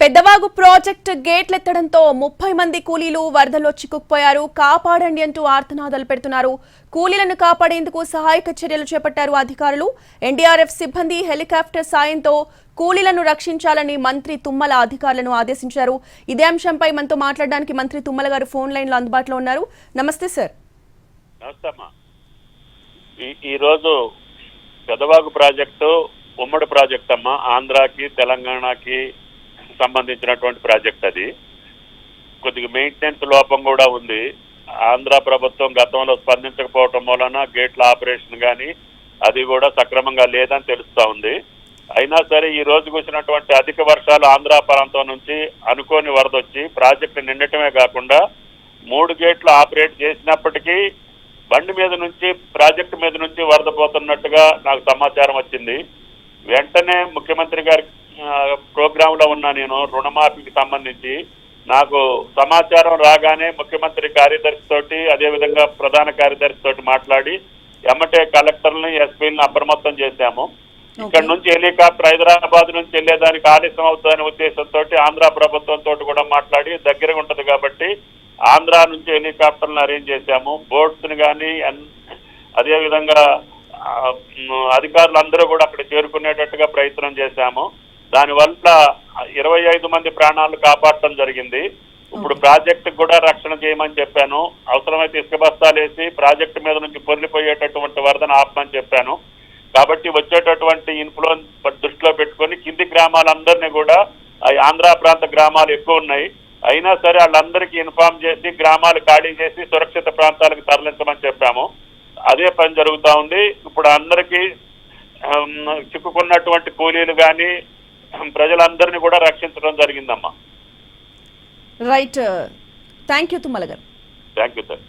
Peddavagu project గేట్లెత్తడంతో ముప్పై మంది కూలీలు వరదలో చిక్కుకుపోయారు. కాపాడండి అంటూ ఆర్తనాదాలు పెడుతున్నారు. కూలీలను కాపాడేందుకు సహాయక చర్యలు చేపట్టారు అధికారులు. ఎన్డీఆర్ఎఫ్ సిబ్బంది హెలికాప్టర్ సాయంతో కూలీలను రక్షించాలని మంత్రి తుమ్మల అధికారులను ఆదేశించారు. ఇదే అంశంపై మనతో మాట్లాడడానికి మంత్రి తుమ్మల గారు ఫోన్ లైన్లో అందుబాటులో ఉన్నారు. నమస్తే సార్. ఈరోజు పెదవాగు ప్రాజెక్టు ఉమ్మడి ప్రాజెక్ట్ అమ్మా ఆంధ్రాకి తెలంగాణకి సంబంధించినటువంటి ప్రాజెక్ట్ అది. కొద్దిగా మెయింటెనెన్స్ లోపం కూడా ఉంది. ఆంధ్ర ప్రభుత్వం గతంలో స్పందించకపోవటం వలన గేట్ల ఆపరేషన్ కానీ అది కూడా సక్రమంగా లేదని తెలుస్తూ ఉంది. అయినా సరే ఈ రోజు వచ్చినటువంటి అధిక వర్షాలు ఆంధ్ర ప్రాంతం నుంచి అనుకోని వరద వచ్చి ప్రాజెక్టు నిండటమే కాకుండా మూడు గేట్లు ఆపరేట్ చేసినప్పటికీ బండి మీద నుంచి ప్రాజెక్టు మీద నుంచి వరద పోతున్నట్టుగా నాకు సమాచారం వచ్చింది. వెంటనే ముఖ్యమంత్రి గారి ప్రోగ్రామ్లో ఉన్నా నేను రుణమాఫీకి సంబంధించి. నాకు సమాచారం రాగానే ముఖ్యమంత్రి కార్యదర్శి తోటి అదేవిధంగా ప్రధాన కార్యదర్శి తోటి మాట్లాడి ఎమ్మటే కలెక్టర్ని ఎస్పీని అప్రమత్తం చేశాము. ఇక్కడ నుంచి హెలికాప్టర్ హైదరాబాద్ నుంచి వెళ్ళేదానికి ఆలస్యం అవుతుందనే ఉద్దేశంతో ఆంధ్ర ప్రభుత్వంతో కూడా మాట్లాడి దగ్గరగా ఉంటది కాబట్టి ఆంధ్ర నుంచి హెలికాప్టర్లను అరేంజ్ చేశాము. బోట్స్ని కానీ అదే విధంగా ఆ, మ్, అధికారులందరూ కూడా అక్కడ చేరుకునేటట్టుగా ప్రయత్నం చేశాము. దానివల్ల ఇరవై ఐదు మంది ప్రాణాలు కాపాడటం జరిగింది. ఇప్పుడు ప్రాజెక్ట్ కూడా రక్షణ చేయమని చెప్పాను. అవసరమైతే ఇసుక బస్తాలు వేసి ప్రాజెక్టు మీద నుంచి పొర్లిపోయేటటువంటి వరదను ఆపమని చెప్పాను. కాబట్టి వచ్చేటటువంటి ఇన్ఫ్లుయెన్స్ దృష్టిలో పెట్టుకొని కింది గ్రామాలందరినీ కూడా ఆంధ్ర ప్రాంత గ్రామాలు ఎక్కువ ఉన్నాయి. అయినా సరే వాళ్ళందరికీ ఇన్ఫార్మ్ చేసి గ్రామాలు ఖాళీ చేసి సురక్షిత ప్రాంతాలకు తరలించమని చెప్పాము. అదే పని జరుగుతా ఉంది. ఇప్పుడు అందరికీ చిక్కుకున్నటువంటి కూలీలు కానీ ప్రజలందరినీ కూడా రక్షించడం జరిగిందమ్మా. రైట్ థ్యాంక్ యూ తుమ్మల గారు థ్యాంక్ యూ సార్